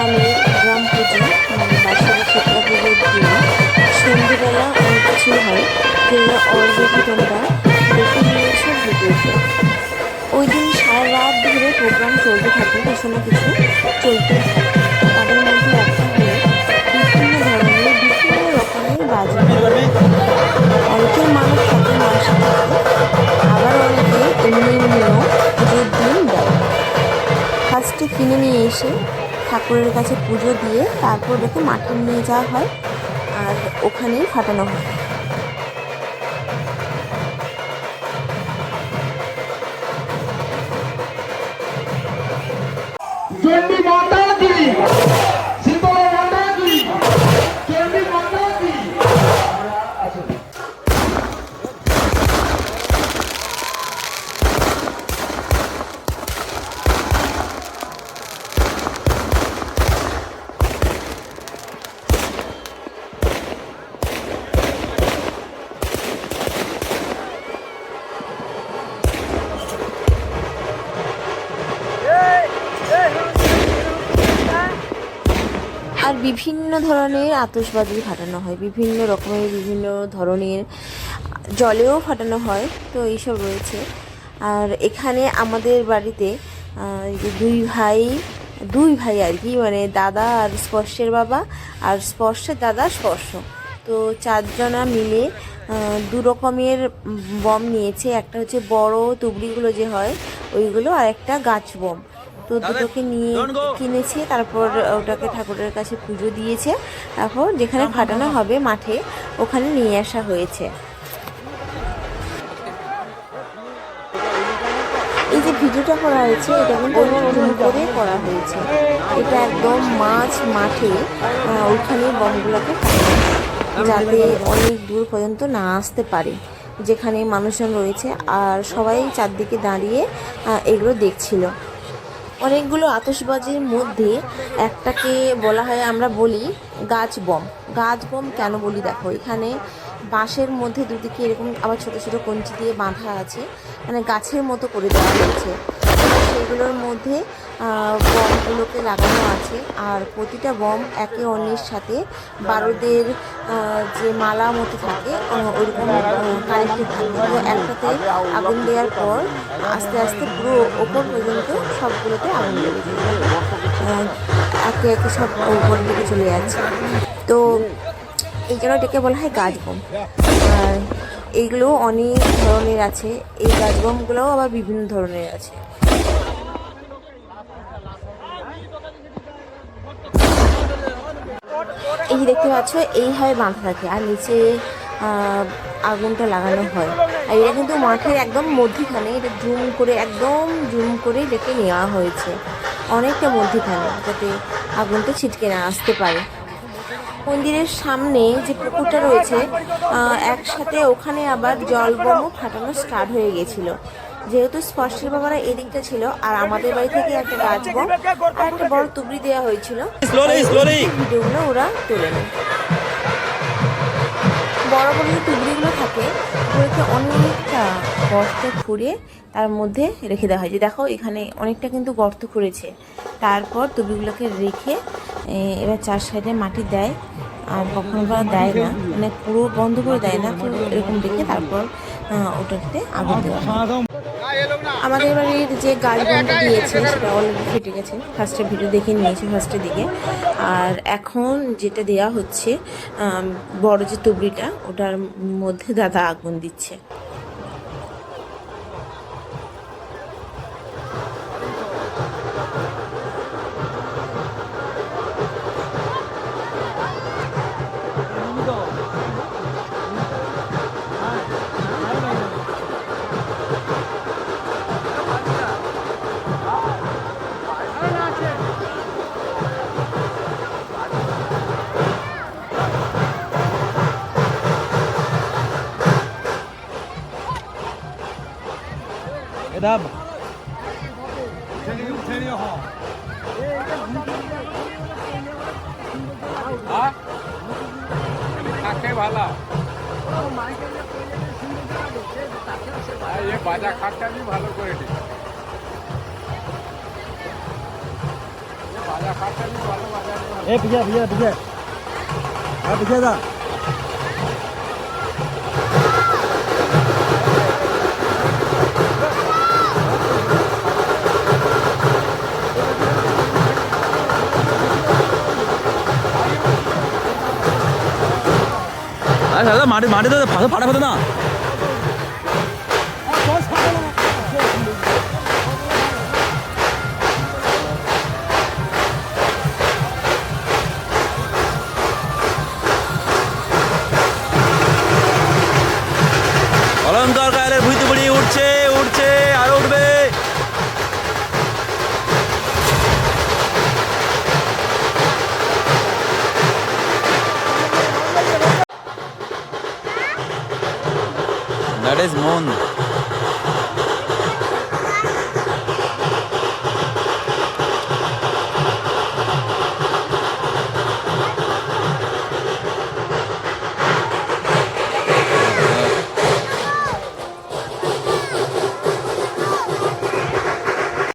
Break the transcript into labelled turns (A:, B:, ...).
A: গ্রামের গ্রাম পুজো মানে বাসার ক্ষেত্রা পুজোর দিন। সন্ধ্যেবেলা অনেক কিছু হয়। যেগুলো অলরেডি দেখে নিয়েছো ভিডিওতে। ওই দিন সারা রাত ধরে প্রোগ্রাম চলতে থাকে কিছু না কিছু চলতে থাকে তাদের মধ্যে একটা হলো বিভিন্ন ধরনের, বিভিন্ন রকমের বাজনা অনেকের মানুষ থাকে থাকে। আবার অনেকে এমনি এমনিও পুজোর দিন দেয়। কিনে নিয়ে এসে ঠাকুরের কাছে পুজো দিয়ে তারপর ওটাকে মাঠে নিয়ে যাওয়া হয় আর ওখানেই ফাটানো হয়।
B: चंडी
A: বিভিন্ন ধরনের আতশবাজি ফাটানো হয়, বিভিন্ন রকমের বিভিন্ন ধরনের জলেও ফাটানো হয়, তো এইসব রয়েছে। আর এখানে আমাদের বাড়িতে দুই ভাই দুই ভাই আর কি মানে দাদা আর স্পর্শের বাবা, আর স্পর্শের দাদা, স্পর্শ। তো চারজনা মিলে দু রকমের বম নিয়েছে। একটা হচ্ছে বড় তুবড়িগুলো যে হয়, ওইগুলো, আর একটা গাছ বম। তো দুটোকে নিয়ে কিনেছে তারপর ওটাকে ঠাকুরের কাছে পুজো দিয়েছে। তারপর যেখানে ফাটানো হবে মাঠে ওখানে নিয়ে আসা হয়েছে। এই যে ভিডিওটা করা হয়েছে এটা কিন্তু করে করা হয়েছে। এটা একদম মাছ মাঠে ওইখানে হয়, যাতে অনেক দূর পর্যন্ত না আসতে পারে। যেখানে মানুষজন রয়েছে আর সবাই চারদিকে দাঁড়িয়ে এগুলো দেখছিল। অনেকগুলো আতশবাজির মধ্যে একটাকে বলা হয়, আমরা বলি গাছ বম। গাছ বম কেন বলি? দেখো, এখানে বাঁশের মধ্যে দুদিকে এরকম আবার ছোট ছোট কঞ্চি দিয়ে বাঁধা আছে। মানে গাছের মতো করে দেওয়া হয়েছে। সেগুলোর মধ্যে বমগুলোকে লাগানো আছে। আর প্রতিটা বম একে অন্যের সাথে বারোদের যে মালা মতো থাকে ওইরকম কানেক্টেড থাকে। তো একটাতে আগুন দেওয়ার পর আস্তে আস্তে পুরো ওপর পর্যন্ত সবগুলোতে আগুন লেগে যায়। একে একে সব উপর দিকে চলে যাচ্ছে। তো এই জন্য এটাকে বলা হয় গাছ বোম। আর এইগুলো অনেক ধরনের আছে। এই গাছ বোমগুলোও আবার বিভিন্ন ধরনের আছে। এই দেখতে পাচ্ছ এইভাবে বাঁধা থাকে আর নিচে আগুনটা লাগানো হয়। আর এটা কিন্তু মাঠের একদম মধ্যিখানে, এটা জুম করে, একদম জুম করে ডেকে নেওয়া হয়েছে। অনেকটা মধ্যিখানে, যাতে আগুনটা ছিটকে না আসতে পারে। মন্দিরের সামনে যে পুকুরটা রয়েছে একসাথে ওখানে আবার জল বোমও ফাটানো স্টার্ট হয়ে গেছিল। যেহেতু স্পর্শের বাবারা এদিকটা ছিল আর আমাদের বাড়ি থেকে একটা গাছ বোম আর একটা বড় তুবড়ি দেওয়া হয়েছিল। ভিডিওগুলো ওরা তুলে নেয় বড় বড় যে টুকরিগুলো থাকে ওগুলোকে অনেকটা গর্ত খুঁড়ে তার মধ্যে রেখে দেওয়া হয়। যে দেখো এখানে অনেকটা কিন্তু গর্ত খুঁড়েছে তারপর টুকরিগুলোকে রেখে এবার চার সাইডে মাটি দেয়। আর কখনো বা দেয় না। মানে পুরো বন্ধ করে দেয় না এরকম রেখে তারপর ওটাতে আগুন দেওয়া হয়। আমাদের বাড়ির যে গাছ বনটা দিয়েছে সেটা অলরেডি ফেটে গেছে। ফার্স্টে ভিডিও দেখে নিয়েছি ফার্স্টের দিকে আর এখন যেটা দেয়া হচ্ছে বড় যে তুবড়িটা ওটার মধ্যে দাদা আগুন দিচ্ছে।
C: এদাব
D: কাকে ভালো এ বাজা খাটটা ভালো করে দিই বাজা
C: খাটটা ভালো বাজা এ ভিজা ভিজা ভিজা ভিজা দা
D: আরে দাদা, মাটি মাটিতে ফাঁকা ফাটা ফাটা না। অলঙ্কার কায়লের ভুইতে উঠছে উঠছে, আর উঠবে। That is.